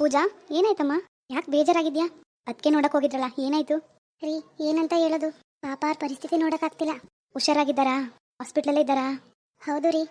ಪೂಜಾ, ಏನಾಯ್ತಮ್ಮ? ಯಾಕೆ ಬೇಜಾರಾಗಿದ್ಯಾ? ಅದಕ್ಕೆ ನೋಡಕ್ ಹೋಗಿದ್ರಲ್ಲ, ಏನಾಯ್ತು? ರೀ, ಏನಂತ ಹೇಳೋದು? ಪಾಪ ಅವ್ರ ಪರಿಸ್ಥಿತಿ ನೋಡಕ್ಕಾಗ್ತಿಲ್ಲ. ಹುಷಾರಾಗಿದ್ದಾರಾ? ಹಾಸ್ಪಿಟ್ಲಲ್ಲೇ ಇದ್ದಾರಾ? ಹೌದು ರೀ.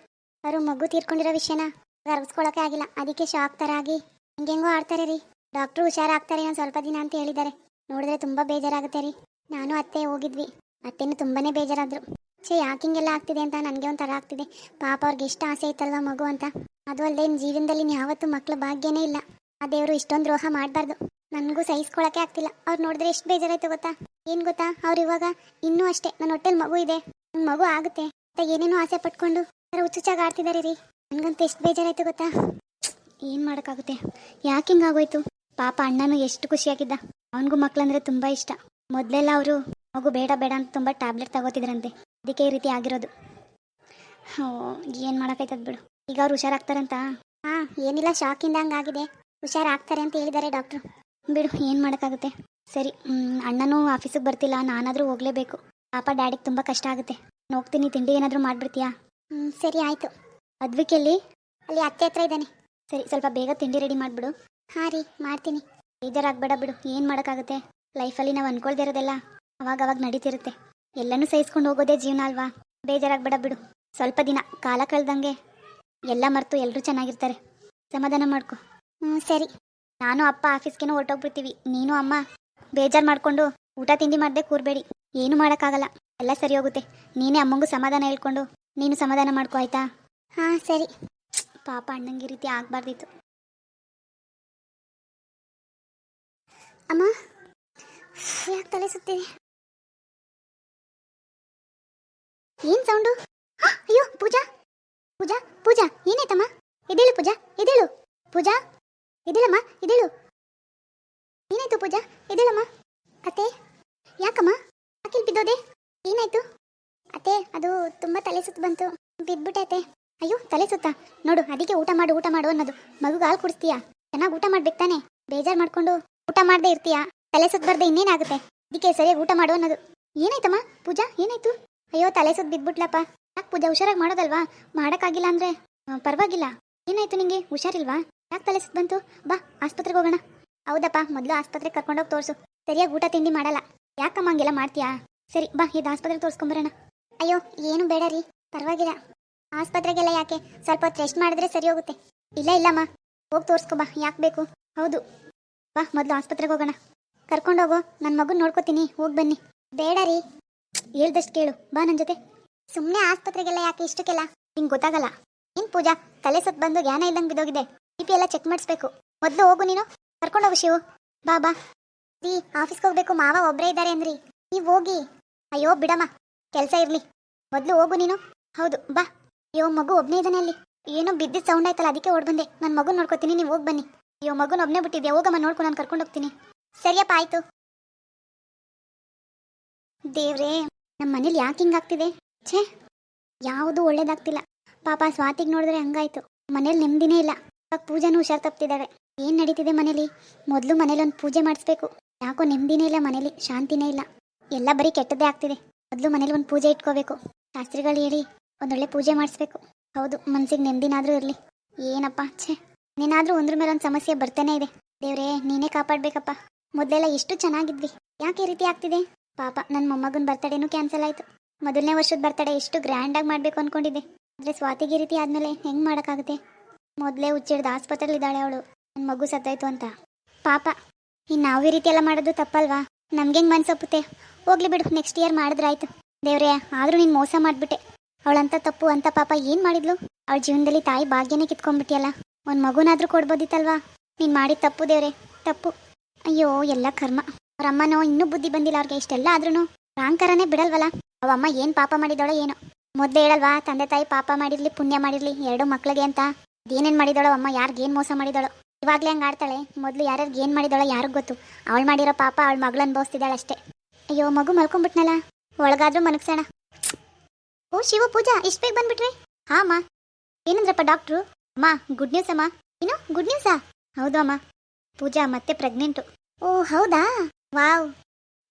ಅವರು ಮಗು ತೀರ್ಕೊಂಡಿರೋ ವಿಷಯನ ಅರ್ಗಿಸ್ಕೊಳಕ್ಕೆ ಆಗಿಲ್ಲ. ಅದಕ್ಕೆ ಶಾಕ್ ಥರ ಆಗಿ ಹಿಂಗೆಂಗೋ ಆಡ್ತಾರೆ ರೀ. ಡಾಕ್ಟ್ರು ಹುಷಾರಾಗ್ತಾರೆ ಒಂದು ಸ್ವಲ್ಪ ದಿನ ಅಂತ ಹೇಳಿದ್ದಾರೆ. ನೋಡಿದ್ರೆ ತುಂಬ ಬೇಜಾರಾಗುತ್ತೆ ರೀ. ನಾನು ಅತ್ತೆ ಹೋಗಿದ್ವಿ. ಅತ್ತೆನೂ ತುಂಬಾನೇ ಬೇಜಾರಾದ್ರು. ಛೇ, ಯಾಕೆ ಹಿಂಗೆಲ್ಲ ಆಗ್ತಿದೆ ಅಂತ ನನಗೆ ಒಂಥರ ಆಗ್ತಿದೆ. ಪಾಪ ಅವ್ರಿಗೆ ಎಷ್ಟು ಆಸೆ ಐತಲ್ವಾ ಮಗು ಅಂತ. ಅದು ಅಲ್ಲದೆ ಜೀವನದಲ್ಲಿ ಯಾವತ್ತೂ ಮಕ್ಳ ಭಾಗ್ಯನೇ ಇಲ್ಲ. ಆ ದೇವರು ಇಷ್ಟೊಂದು ದ್ರೋಹ ಮಾಡಬಾರ್ದು. ನನಗೂ ಸಹಿಸ್ಕೊಳಕ್ಕೆ ಆಗ್ತಿಲ್ಲ. ಅವ್ರು ನೋಡಿದ್ರೆ ಎಷ್ಟು ಬೇಜಾರಾಯ್ತು ಗೊತ್ತಾ? ಏನು ಗೊತ್ತಾ? ಅವ್ರು ಇವಾಗ ಇನ್ನೂ ಅಷ್ಟೇ. ನನ್ನ ಹೊಟ್ಟೆಲ್ ಮಗು ಇದೆ. ನನ್ ಮಗು ಆಗುತ್ತೆ. ಅಂತ ಏನೇನೋ ಆಸೆ ಪಟ್ಕೊಂಡು ಹುಚ್ಚುಚ್ಚಾಗಿ ಆಡ್ತಿದ್ದಾರೆ ರೀ. ನನಗಂತೂ ಎಷ್ಟು ಬೇಜಾರಾಯ್ತು ಗೊತ್ತಾ? ಏನು ಮಾಡೋಕ್ಕಾಗುತ್ತೆ? ಯಾಕೆ ಹಿಂಗಾಗೋಯ್ತು? ಪಾಪ ಅಣ್ಣನೂ ಎಷ್ಟು ಖುಷಿಯಾಗಿದ್ದ. ಅವನಿಗೂ ಮಕ್ಳಂದ್ರೆ ತುಂಬ ಇಷ್ಟ. ಮೊದಲೆಲ್ಲ ಅವರು, ಮಗು ಬೇಡ ಬೇಡ ಅಂತ ತುಂಬ ಟ್ಯಾಬ್ಲೆಟ್ ತಗೋತಿದ್ರಂತೆ. ಅದಕ್ಕೆ ಈ ರೀತಿ ಆಗಿರೋದು. ಹೋ, ಏನು ಮಾಡೋಕ್ಕಾಯ್ತದ ಬಿಡು. ಈಗ ಅವ್ರು ಹುಷಾರಾಗ್ತಾರಂತ? ಹಾಂ, ಏನಿಲ್ಲ ಶಾಕಿಂದ ಹಂಗಾಗಿದೆ. ಹುಷಾರಾಗ್ತಾರೆ ಅಂತ ಹೇಳಿದ್ದಾರೆ ಡಾಕ್ಟ್ರು. ಬಿಡು, ಏನು ಮಾಡೋಕ್ಕಾಗುತ್ತೆ? ಸರಿ ಅಣ್ಣನೂ ಆಫೀಸಿಗೆ ಬರ್ತಿಲ್ಲ, ನಾನಾದರೂ ಹೋಗಲೇಬೇಕು. ಪಾಪ ಡ್ಯಾಡಿಗೆ ತುಂಬ ಕಷ್ಟ ಆಗುತ್ತೆ. ಹೋಗ್ತೀನಿ ತಿಂಡಿ ಏನಾದರೂ ಮಾಡಿಬಿಡ್ತೀಯಾ? ಹ್ಞೂ ಸರಿ, ಆಯಿತು. ಅದ್ವಿಕೆಯಲ್ಲಿ ಅಲ್ಲಿ ಅತ್ತೆ ಹತ್ರ ಇದ್ದಾನೆ. ಸರಿ, ಸ್ವಲ್ಪ ಬೇಗ ತಿಂಡಿ ರೆಡಿ ಮಾಡಿಬಿಡು. ಹಾಂ ರೀ, ಮಾಡ್ತೀನಿ. ಬೇಜಾರಾಗಬೇಡ ಬಿಡು, ಏನು ಮಾಡೋಕ್ಕಾಗುತ್ತೆ? ಲೈಫಲ್ಲಿ ನಾವು ಅನ್ಕೊಳ್ದೇ ಇರೋದೆಲ್ಲ ಅವಾಗ ಅವಾಗ ನಡೀತಿರುತ್ತೆ. ಎಲ್ಲನೂ ಸಹಿಸ್ಕೊಂಡು ಹೋಗೋದೇ ಜೀವನ ಅಲ್ವಾ? ಬೇಜಾರಾಗಬೇಡ ಬಿಡು. ಸ್ವಲ್ಪ ದಿನ, ಕಾಲ ಕಳೆದಂಗೆ ಎಲ್ಲ ಮರೆತು ಎಲ್ಲರೂ ಚೆನ್ನಾಗಿರ್ತಾರೆ. ಸಮಾಧಾನ ಮಾಡ್ಕೊ. ಹ್ಞೂ ಸರಿ. ನಾನು ಅಪ್ಪ ಆಫೀಸ್ಗೇನೋ ಹೊರಟೋಗ್ಬಿಡ್ತೀವಿ. ನೀನು ಅಮ್ಮ, ಬೇಜಾರು ಮಾಡಿಕೊಂಡು ಊಟ ತಿಂಡಿ ಮಾಡದೆ ಕೂರಬೇಡಿ. ಏನು ಮಾಡೋಕ್ಕಾಗಲ್ಲ. ಎಲ್ಲ ಸರಿ ಹೋಗುತ್ತೆ. ನೀನೇ ಅಮ್ಮಂಗೂ ಸಮಾಧಾನ ಹೇಳ್ಕೊಂಡು ನೀನು ಸಮಾಧಾನ ಮಾಡ್ಕೊ, ಆಯ್ತಾ? ಹಾಂ, ಸರಿ. ಪಾಪ ಅಣ್ಣಂಗೆ ರೀತಿ ಆಗಬಾರ್ದಿತ್ತು. ಅಮ್ಮ ಯಾಕೆ ತಲೆ ಏನ್ ಸೌಂಡು? ಅಯ್ಯೋ, ಪೂಜಾ. ಪೂಜಾ ಪೂಜಾ, ಏನಾಯ್ತಮ್ಮ? ಎದೇಳು ಪೂಜಾ ಎದೇಳು ಪೂಜಾ ಎದೇಳಮ್ಮ ಇದೇಳು. ಏನಾಯ್ತು ಪೂಜಾ? ಇದೇಳಮ್ಮ ಅತ್ತೆ? ಯಾಕಮ್ಮ? ಯಾಕಿಲ್ ಬಿದ್ದೋದೆ? ಏನಾಯ್ತು? ಅತ್ತೆ, ಅದು ತುಂಬಾ ತಲೆ ಸುತ್ತು ಬಂತು. ಅತ್ತೆ. ಅಯ್ಯೋ, ತಲೆ ಸುತ್ತ. ನೋಡು, ಅದಕ್ಕೆ ಊಟ ಮಾಡು ಊಟ ಮಾಡು ಅನ್ನೋದು. ಮಗುಗೆ ಹಾಲು ಕುಡಿಸ್ತೀಯಾ? ಚೆನ್ನಾಗಿ ಊಟ ಮಾಡ್ಬೇಕು ತಾನೆ. ಬೇಜಾರು ಮಾಡ್ಕೊಂಡು ಊಟ ಮಾಡದೆ ಇರ್ತೀಯಾ? ತಲೆ ಸುತ್ತ ಬರ್ದೆ ಇನ್ನೇನಾಗುತ್ತೆ? ಅದಕ್ಕೆ ಸರಿಯಾಗಿ ಊಟ ಮಾಡು ಅನ್ನೋದು. ಏನಾಯ್ತಮ್ಮ? ಪೂಜಾ, ಏನಾಯ್ತು? ಅಯ್ಯೋ, ತಲೆ ಸುತ್ತ ಬಿದ್ಬಿಟ್ಲಪ್ಪ. ಯಾಕೆ ಪೂಜಾ, ಹುಷಾರಾಗಿ ಮಾಡೋದಲ್ವಾ? ಮಾಡೋಕ್ಕಾಗಿಲ್ಲ ಅಂದ್ರೆ ಪರವಾಗಿಲ್ಲ. ಏನಾಯ್ತು ನಿಂಗೆ? ಹುಷಾರಿಲ್ವಾ? ಯಾಕೆ ತಲೆ ಸುತ್ತ ಬಂತು? ಬಾ, ಆಸ್ಪತ್ರೆಗೆ ಹೋಗೋಣ. ಹೌದಪ್ಪ, ಮೊದಲು ಆಸ್ಪತ್ರೆಗೆ ಕರ್ಕೊಂಡೋಗಿ ತೋರಿಸು. ಸರಿಯಾಗಿ ಊಟ ತಿಂಡಿ ಮಾಡಲ್ಲ. ಯಾಕಮ್ಮ ಹಂಗೆಲ್ಲ ಮಾಡ್ತೀಯಾ? ಸರಿ, ಬಾ, ಇದು ಆಸ್ಪತ್ರೆಗೆ ತೋರಿಸ್ಕೊಂಬರೋಣ ಅಯ್ಯೋ, ಏನು ಬೇಡ ರೀ. ಪರವಾಗಿಲ್ಲ. ಆಸ್ಪತ್ರೆಗೆಲ್ಲ ಯಾಕೆ? ಸ್ವಲ್ಪ ಹೊತ್ತು ರೆಸ್ಟ್ ಮಾಡಿದ್ರೆ ಸರಿ ಹೋಗುತ್ತೆ. ಇಲ್ಲ, ಇಲ್ಲಮ್ಮ. ಹೋಗಿ ತೋರಿಸ್ಕೊ ಬಾ, ಯಾಕೆ ಬೇಕು? ಹೌದು. ಬಾ, ಮೊದಲು ಆಸ್ಪತ್ರೆಗೆ ಹೋಗೋಣ. ಕರ್ಕೊಂಡೋಗು ನನ್ನ ಮಗನ ನೋಡ್ಕೋತೀನಿ. ಹೋಗಿ ಬನ್ನಿ. ಬೇಡ ರೀ. ಹೇಳ್ದಷ್ಟು ಕೇಳು. ಬಾ ನನ್ನ ಜೊತೆ. ಸುಮ್ಮನೆ ಆಸ್ಪತ್ರೆಗೆಲ್ಲ ಯಾಕೆ ಇಷ್ಟಕ್ಕೆಲ್ಲ? ನಿಂಗೆ ಗೊತ್ತಾಗಲ್ಲ. ಏನು ಪೂಜಾ, ತಲೆ ಸುತ್ತ ಬಂದು ಜ್ಞಾನ ಇದ್ದಂಗೆ ಬಿದ್ದೋಗಿದೆ. ಬಿ ಎಲ್ಲ ಚೆಕ್ ಮಾಡಿಸ್ಬೇಕು. ಮೊದಲು ಹೋಗು ನೀನು. ಕರ್ಕೊಂಡೋಗು ಶಿವು. ಬಾ ಬಾ. ರೀ, ಆಫೀಸ್ಗೆ ಹೋಗ್ಬೇಕು. ಮಾವ ಒಬ್ಬರೇ ಇದ್ದಾರೆ ಅಂದ್ರಿ. ನೀವು ಹೋಗಿ. ಅಯ್ಯೋ, ಬಿಡಮ್ಮ. ಕೆಲಸ ಇರಲಿ. ಮೊದಲು ಹೋಗು ನೀನು. ಹೌದು, ಬಾ. ಅಯ್ಯೋ, ಮಗು ಒಬ್ಬನೇ ಇದ್ದಾನೆ ಅಲ್ಲಿ. ಏನೋ ಬಿದ್ದಿದ್ದು ಸೌಂಡ್ ಆಯ್ತಲ್ಲ, ಅದಕ್ಕೆ ಓಡ್ ಬಂದೆ. ನನ್ನ ಮಗು ನೋಡ್ಕೋತೀನಿ, ನೀವು ಹೋಗಿ ಬನ್ನಿ. ಅಯ್ಯೋ, ಮಗುನ ಒಬ್ಬನೇ ಬಿಟ್ಟಿದ್ದೆ ಹೋಗಮ್ಮ ನೋಡ್ಕೊಂಡು ನಾನು ಕರ್ಕೊಂಡು ಹೋಗ್ತೀನಿ. ಸರಿಯಪ್ಪ, ಆಯ್ತು. ದೇವ್ರೇ ನಮ್ಮ ಮನೇಲಿ ಯಾಕೆ ಹಿಂಗಾಗ್ತಿದೆ ಛೇ, ಯಾವುದೂ ಒಳ್ಳೇದಾಗ್ತಿಲ್ಲ. ಪಾಪ ಸ್ವಾತಿಗೆ ನೋಡಿದ್ರೆ ಹಂಗಾಯ್ತು. ಮನೇಲಿ ನೆಮ್ಮದಿನೇ ಇಲ್ಲ. ಇವಾಗ ಹುಷಾರು ಹುಷಾರ್ ತಪ್ತಿದ್ದಾವೆ ಏನು ನಡೀತಿದೆ ಮನೇಲಿ? ಮೊದಲು ಮನೇಲಿ ಒಂದು ಪೂಜೆ ಮಾಡಿಸ್ಬೇಕು. ಯಾಕೋ ನೆಮ್ಮದಿನೇ ಇಲ್ಲ ಮನೇಲಿ, ಶಾಂತಿನೇ ಇಲ್ಲ. ಎಲ್ಲ ಬರೀ ಕೆಟ್ಟದ್ದೇ ಆಗ್ತಿದೆ. ಮೊದಲು ಮನೇಲಿ ಒಂದು ಪೂಜೆ ಇಟ್ಕೋಬೇಕು. ಶಾಸ್ತ್ರಿಗಳು ಹೇಳಿ ಒಂದೊಳ್ಳೆ ಪೂಜೆ ಮಾಡಿಸ್ಬೇಕು. ಹೌದು, ಮನ್ಸಿಗೆ ನೆಮ್ಮದಿನಾದ್ರೂ ಇರಲಿ. ಏನಪ್ಪ, ಛೇ. ನೀನಾದ್ರೂ ಒಂದ್ರ ಮೇಲೆ ಒಂದು ಸಮಸ್ಯೆ ಬರ್ತಾನೆ ಇದೆ. ದೇವ್ರೇ, ನೀನೇ ಕಾಪಾಡ್ಬೇಕಪ್ಪ. ಮೊದಲೆಲ್ಲ ಎಷ್ಟು ಚೆನ್ನಾಗಿದ್ವಿ. ಯಾಕೆ ರೀತಿ ಆಗ್ತಿದೆ? ಪಾಪ ನನ್ನ ಮೊಮ್ಮಗನ ಬರ್ತಡೇನೂ ಕ್ಯಾನ್ಸಲ್ ಆಯ್ತು. ಮೊದಲನೇ ವರ್ಷದ ಬರ್ತಡೇ ಎಷ್ಟು ಗ್ರ್ಯಾಂಡಾಗಿ ಮಾಡಬೇಕು ಅನ್ಕೊಂಡಿದ್ದೆ. ಆದರೆ ಸ್ವಾತಿಗೆ ರೀತಿ ಆದಮೇಲೆ ಹೆಂಗೆ ಮಾಡೋಕ್ಕಾಗುತ್ತೆ? ಮೊದಲೇ ಹುಚ್ಚಿಡ್ದು ಆಸ್ಪತ್ರೆಲಿ ಇದ್ದಾಳೆ ಅವಳು. ನನ್ನ ಮಗು ಸತ್ತಾಯ್ತು ಅಂತ. ಪಾಪ. ಇನ್ನು ನಾವು ಈ ರೀತಿ ಎಲ್ಲ ಮಾಡೋದು ತಪ್ಪಲ್ವಾ? ನಮ್ಗೆ ಮನ್ಸಪ್ಪುತ್ತೆ ಹೋಗ್ಲಿ ಬಿಡು ನೆಕ್ಸ್ಟ್ ಇಯರ್ ಮಾಡಿದ್ರಾಯ್ತು ದೇವ್ರೇ, ಆದರೂ ನೀನು ಮೋಸ ಮಾಡಿಬಿಟ್ಟೆ. ಅವಳಂತ ತಪ್ಪು, ಅಂತ ಪಾಪ ಏನು ಮಾಡಿದ್ಲು? ಅವಳ ಜೀವನದಲ್ಲಿ ತಾಯಿ ಭಾಗ್ಯನೇ ಕಿತ್ಕೊಂಡ್ಬಿಟ್ಟಿಯಲ್ಲ ಒಂದು ಮಗುನಾದ್ರೂ ಕೊಡ್ಬೋದಿತ್ತಲ್ವಾ? ನೀನು ಮಾಡಿದ ತಪ್ಪು ದೇವ್ರೆ, ತಪ್ಪು. ಅಯ್ಯೋ, ಎಲ್ಲ ಕರ್ಮ. ಅವ್ರ ಅಮ್ಮನೋ ಇನ್ನೂ ಬುದ್ಧಿ ಬಂದಿಲ್ಲ ಅವ್ರಿಗೆ, ಇಷ್ಟೆಲ್ಲ ಆದ್ರೂ ರಾಂಕರನೇ ಬಿಡಲ್ವಲ್ಲ? ಅವಮ್ಮ ಏನು ಪಾಪ ಮಾಡಿದವಳೋ ಏನೋ. ಮೊದಲೇ ಹೇಳಲ್ವಾ, ತಂದೆ ತಾಯಿ ಪಾಪ ಮಾಡಿರಲಿ, ಪುಣ್ಯ ಮಾಡಿರಲಿ, ಎರಡು ಮಕ್ಕಳಿಗೆ ಅಂತ? ಏನೇನು ಮಾಡಿದಳೋ ಅಮ್ಮ, ಯಾರಿಗೆ ಏನು ಮೋಸ ಮಾಡಿದಳೋ. ಇವಾಗಲೇ ಹಂಗೆ ಆಡ್ತಾಳೆ. ಮೊದಲು ಯಾರ್ಯಾರಿಗೆ ಏನು ಮಾಡಿದಳ ಯಾರಿಗೂ ಗೊತ್ತು. ಅವಳು ಮಾಡಿರೋ ಪಾಪ ಅವಳ ಮಗಳು ಅನ್ಭವಿಸ್ತಿದ್ದಾಳೆ ಅಷ್ಟೇ. ಅಯ್ಯೋ, ಮಗು ಮಲ್ಕೊಂಡ್ಬಿಟ್ನಲ್ಲ ಒಳಗಾದ್ರೂ ಮನಗ್ಸೋಣ. ಓ, ಶಿವ, ಪೂಜಾ, ಇಷ್ಟು ಬೇಗ ಬಂದ್ಬಿಟ್ರಿ? ಹಾ, ಅಮ್ಮ. ಏನಂದ್ರಪ್ಪ ಡಾಕ್ಟ್ರು? ಅಮ್ಮ, ಗುಡ್ ನ್ಯೂಸ್ ಅಮ್ಮ. ಏನು, ಗುಡ್ ನ್ಯೂಸಾ? ಹೌದು, ಅಮ್ಮ. ಪೂಜಾ ಮತ್ತೆ ಪ್ರೆಗ್ನೆಂಟು. ಓ, ಹೌದಾ? ವಾವ್.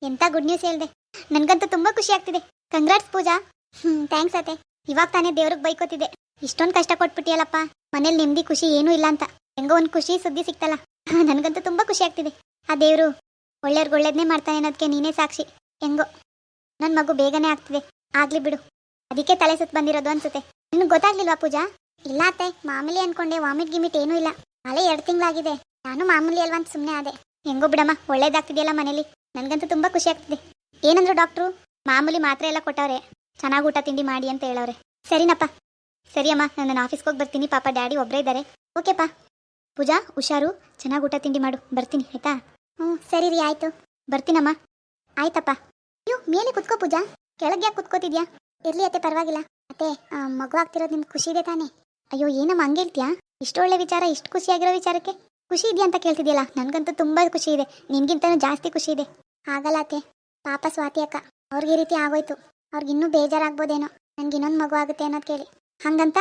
ಎಂತ ಗುಡ್ ನ್ಯೂಸ್ ಹೇಳ್ದೆ. ನನ್ಗಂತೂ ತುಂಬಾ ಖುಷಿ ಆಗ್ತಿದೆ. ಕಂಗ್ರಾಟ್ಸ್, ಪೂಜಾ. ಹ್ಮ್, ಥ್ಯಾಂಕ್ಸ್, ಅತ್ತೆ. ಇವಾಗ ತಾನೇ ದೇವ್ರಿಗೆ ಬೈಕೋತಿದ್ದೆ. ಇಷ್ಟೊಂದು ಕಷ್ಟ ಕೊಟ್ಬಿಟ್ಟಿಯಲ್ಲಪ್ಪ. ಮನೇಲಿ ನೆಮ್ಮದಿ ಖುಷಿ ಏನೂ ಇಲ್ಲ ಅಂತ. ಹೆಂಗೋ ಒಂದು ಖುಷಿ ಸುದ್ದಿ ಸಿಕ್ತಲ್ಲ. ನನಗಂತೂ ತುಂಬ ಖುಷಿ ಆಗ್ತಿದೆ. ಆ ದೇವರು ಒಳ್ಳೆಯವ್ರಿಗೆ ಒಳ್ಳೇದನ್ನೇ ಮಾಡ್ತಾನೆ ಅನ್ನೋದಕ್ಕೆ ನೀನೇ ಸಾಕ್ಷಿ. ಹೆಂಗೋ. ನನ್ನ ಮಗು ಬೇಗನೆ ಆಗ್ತಿದೆ. ಆಗ್ಲಿ ಬಿಡು. ಅದಕ್ಕೆ ತಲೆ ಸುತ್ತ ಬಂದಿರೋದು ಅನ್ಸುತ್ತೆ. ನಿನಗೆ ಗೊತ್ತಾಗ್ಲಿಲ್ವಾ ಪೂಜಾ? ಇಲ್ಲ ಅತ್ತೆ. ಮಾಮೂಲಿ ಅನ್ಕೊಂಡೆ ವಾಮಿಟ್ ಗಿಮಿಟ್ ಏನೂ ಇಲ್ಲ. ನಾಳೆ ಎರಡು ತಿಂಗಳಾಗಿದೆ. ನಾನು ಮಾಮೂಲಿ ಅಲ್ವಾ ಅಂತ ಸುಮ್ಮನೆ ಆದೆ. ಹೆಂಗೋ ಬಿಡಮ್ಮ, ಒಳ್ಳೇದಾಗ್ತಿದೆಯಲ್ಲ ಮನೇಲಿ. ನನಗಂತೂ ತುಂಬ ಖುಷಿ ಆಗ್ತಿದೆ. ಏನಂದ್ರು ಡಾಕ್ಟ್ರು? ಮಾಮೂಲಿ ಮಾತ್ರೆ ಎಲ್ಲ ಕೊಟ್ಟವ್ರೆ. ಚೆನ್ನಾಗಿ ಊಟ ತಿಂಡಿ ಮಾಡಿ ಅಂತ ಹೇಳವ್ರೆ. ಸರಿನಪ್ಪ. ಸರಿ ಅಮ್ಮ, ನಾನು ಆಫೀಸ್ಗೆ ಹೋಗಿ ಬರ್ತೀನಿ. ಪಾಪ ಡ್ಯಾಡಿ ಒಬ್ಬರೇ ಇದ್ದಾರೆ ಓಕೆಪ್ಪ ಪೂಜಾ, ಹುಷಾರು. ಚೆನ್ನಾಗಿ ಊಟ ತಿಂಡಿ ಮಾಡು. ಬರ್ತೀನಿ, ಆಯ್ತಾ? ಹ್ಞೂ ಸರಿ ರೀ, ಆಯಿತು. ಬರ್ತೀನಮ್ಮ. ಆಯ್ತಪ್ಪ. ಅಯ್ಯೋ, ಮೇಲೆ ಕುತ್ಕೋ ಪೂಜಾ. ಕೆಳಗೆ ಯಾಕೆ ಕುತ್ಕೋತಿದ್ಯಾ? ಇರಲಿ ಅತ್ತೆ, ಪರವಾಗಿಲ್ಲ. ಅತ್ತೆ ಮಗು ಆಗ್ತಿರೋದು ನಿಮ್ಗೆ ಖುಷಿ ಇದೆ ತಾನೇ? ಅಯ್ಯೋ, ಏನಮ್ಮ, ಹಂಗೆ ಹೇಳ್ತೀಯಾ? ಇಷ್ಟು ಒಳ್ಳೆ ವಿಚಾರ, ಇಷ್ಟು ಖುಷಿಯಾಗಿರೋ ವಿಚಾರಕ್ಕೆ ಖುಷಿ ಇದೆಯಾ ಅಂತ ಕೇಳ್ತಿದ್ಯಲ್ಲ? ನನಗಂತೂ ತುಂಬ ಖುಷಿ ಇದೆ. ನಿನ್ಗಿಂತನೂ ಜಾಸ್ತಿ ಖುಷಿ ಇದೆ. ಆಗಲ್ಲ ಅತ್ತೆ. ಪಾಪ ಸ್ವಾತಿ ಅಕ್ಕ, ಅವ್ರಿಗೆ ಈ ರೀತಿ ಆಗೋಯ್ತು. ಅವ್ರಿಗೆ ಇನ್ನೂ ಬೇಜಾರಾಗ್ಬೋದೇನೋ. ನನಗೆ ಇನ್ನೊಂದು ಮಗು ಆಗುತ್ತೆ ಅನ್ನೋದು ಕೇಳಿ. ಹಂಗಂತ?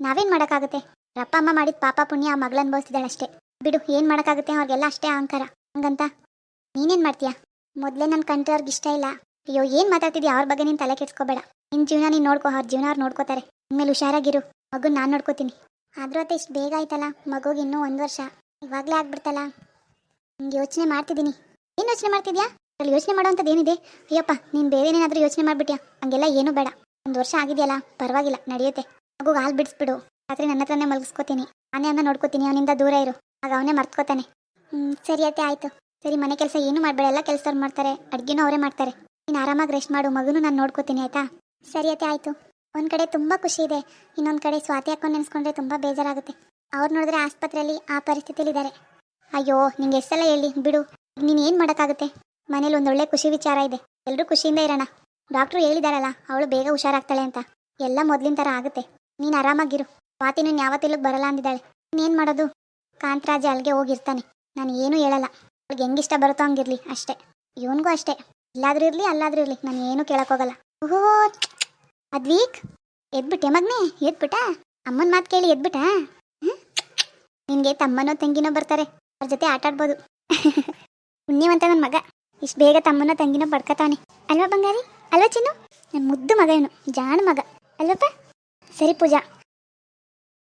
ನಾವೇನ್ ಮಾಡೋಕ್ಕಾಗುತ್ತೆ? ಅಪ್ಪ ಅಮ್ಮ ಮಾಡಿದ ಪಾಪ ಪುಣ್ಯ ಆ ಮಗಳು ಅಷ್ಟೇ. ಬಿಡು, ಏನು ಮಾಡೋಕ್ಕಾಗುತ್ತೆ ಅವ್ರಿಗೆಲ್ಲ ಅಷ್ಟೇ ಅಹಂಕಾರ. ಹಂಗಂತ? ನೀನೇನ್ ಮಾಡ್ತೀಯಾ? ಮೊದಲೇ ನನ್ನ ಕಂಡ್ರೆ ಅವ್ರಿಗೆ ಇಷ್ಟ ಇಲ್ಲ. ಅಯ್ಯೋ, ಏನು ಮಾತಾಡ್ತಿದ್ಯಾ? ಅವ್ರ ಬಗ್ಗೆ ನೀನು ತಲೆ ಕೆಡ್ಸ್ಕೋಬೇಡ. ನಿನ್ ಜೀವನ ನೀನು ನೋಡ್ಕೋ, ಅವ್ರ ಜೀವನ ಅವ್ರು ನೋಡ್ಕೋತಾರೆ. ಇನ್ಮೇಲೆ ಹುಷಾರಾಗಿರು. ಮಗು ನಾನು ನೋಡ್ಕೋತೀನಿ. ಆದ್ರೂ ಅತ್ತೆ ಇಷ್ಟು ಬೇಗ ಆಯ್ತಲ್ಲ? ಮಗುಗೆ ಇನ್ನೂ ಒಂದು ವರ್ಷ. ಇವಾಗಲೇ ಆಗ್ಬಿಡ್ತಲ್ಲ? ನಿಂಗೆ ಯೋಚನೆ ಮಾಡ್ತಿದ್ದೀನಿ. ಏನು ಯೋಚನೆ ಮಾಡ್ತಿದ್ಯಾ? ಅಲ್ಲಿ ಯೋಚನೆ ಮಾಡೋವಂಥದ್ದು ಏನಿದೆ? ಅಯ್ಯಪ್ಪ, ನೀನು ಬೇರೆನೇನಾದ್ರೂ ಯೋಚನೆ ಮಾಡಿಬಿಟ್ಯಾ? ಹಂಗೆಲ್ಲ ಏನೂ ಬೇಡ. ಒಂದು ವರ್ಷ ಆಗಿದೆಯಲ್ಲ, ಪರವಾಗಿಲ್ಲ, ನಡೆಯುತ್ತೆ. ಮಗು ಹಾಲು ಬಿಡಿಸ್ಬಿಡು. ರಾತ್ರಿ ನನ್ನ ಹತ್ರನೇ ಮಲಗಿಸ್ಕೋತೀನಿ. ನಾನೇ ಅನ್ನ ನೋಡ್ಕೋತೀನಿ, ಅವನಿಂದ ದೂರ ಇರು. ಆಗ ಅವನೇ ಮರ್ತ್ಕೋತಾನೆ. ಹ್ಞೂ ಸರಿ ಅತ್ತೆ, ಆಯಿತು. ಸರಿ, ಮನೆ ಕೆಲಸ ಏನು ಮಾಡಬೇಡ, ಎಲ್ಲ ಕೆಲಸದವ್ರು ಮಾಡ್ತಾರೆ. ಅಡುಗೆನೂ ಅವರೇ ಮಾಡ್ತಾರೆ. ನೀನು ಆರಾಮಾಗಿ ರೆಸ್ಟ್ ಮಾಡು, ಮಗುನೂ ನಾನು ನೋಡ್ಕೋತೀನಿ, ಆಯಿತಾ? ಸರಿ ಅತ್ತೆ, ಆಯಿತು. ಒಂದು ಕಡೆ ತುಂಬ ಖುಷಿ ಇದೆ. ಇನ್ನೊಂದು ಕಡೆ ಸ್ವಾತಿ ಹಾಕೊಂಡು ನೆನೆಸ್ಕೊಂಡ್ರೆ ತುಂಬ ಬೇಜಾರಾಗುತ್ತೆ. ಅವ್ರು ನೋಡಿದ್ರೆ ಆಸ್ಪತ್ರೆಯಲ್ಲಿ ಆ ಪರಿಸ್ಥಿತಿಯಲ್ಲಿ ಇದ್ದಾರೆ ಅಯ್ಯೋ, ನಿಂಗೆ ಎಷ್ಟೆಲ್ಲ ಹೇಳಿ, ಬಿಡು. ನೀನು ಏನು ಮಾಡೋಕ್ಕಾಗುತ್ತೆ? ಮನೇಲಿ ಒಂದೊಳ್ಳೆ ಖುಷಿ ವಿಚಾರ ಇದೆ. ಎಲ್ಲರೂ ಖುಷಿಯಿಂದ ಇರೋಣ. ಡಾಕ್ಟ್ರು ಹೇಳಿದಾರಲ್ಲ, ಅವಳು ಬೇಗ ಹುಷಾರಾಗ್ತಾಳೆ ಅಂತ. ಎಲ್ಲ ಮೊದ್ಲಿನ ಥರ ಆಗುತ್ತೆ. ನೀನು ಆರಾಮಾಗಿರು. ಸ್ವಾತಿನೂ ಯಾವತ್ತಿಲ್ಲಕ್ಕೆ ಬರಲ್ಲ ಅಂದಿದ್ದಾಳೆ. ಇನ್ನೇನು ಮಾಡೋದು? ಕಾಂತರಾಜ ಅಲ್ಲಿಗೆ ಹೋಗಿರ್ತಾನೆ. ನಾನು ಏನೂ ಹೇಳಲ್ಲ. ಅವ್ಳಿಗೆ ಹೆಂಗಿಷ್ಟ ಬರುತ್ತೋ ಹಂಗಿರಲಿ ಅಷ್ಟೇ. ಇವನಿಗೂ ಅಷ್ಟೇ. ಇಲ್ಲಾದ್ರೂ ಇರಲಿ, ಅಲ್ಲಾದ್ರೂ ಇರಲಿ. ನಾನು ಏನೂ ಕೇಳಕ್ಕೋಗಲ್ಲ ಓಹೋ! ಅದ್ವೀಕ್! ಎದ್ಬಿಟ್ಟೆ ಮಗ್ನೆ? ಎದ್ಬಿಟ್ಟ? ಅಮ್ಮನ ಮಾತು ಕೇಳಿ ಎದ್ಬಿಟ್ಟ? ನಿನಗೆ ತಮ್ಮನೋ ತಂಗಿನೋ ಬರ್ತಾರೆ. ಅವ್ರ ಜೊತೆ ಆಟ ಆಡ್ಬೋದು. ಪುಣ್ಯವಂತ ನನ್ನ ಮಗ. ಇಷ್ಟು ಬೇಗ ತಮ್ಮನೋ ತಂಗಿನೋ ಪಡ್ಕತಾನೆ ಅಲ್ವಾ ಬಂಗಾರಿ? ಅಲ್ವಾ ಚಿನ್ನು ನನ್ನ ಮುದ್ದು ಮಗ ಇವನು ಜಾಣ ಮಗ. ಅಲ್ವಪ್ಪ ಸರಿ ಪೂಜಾ.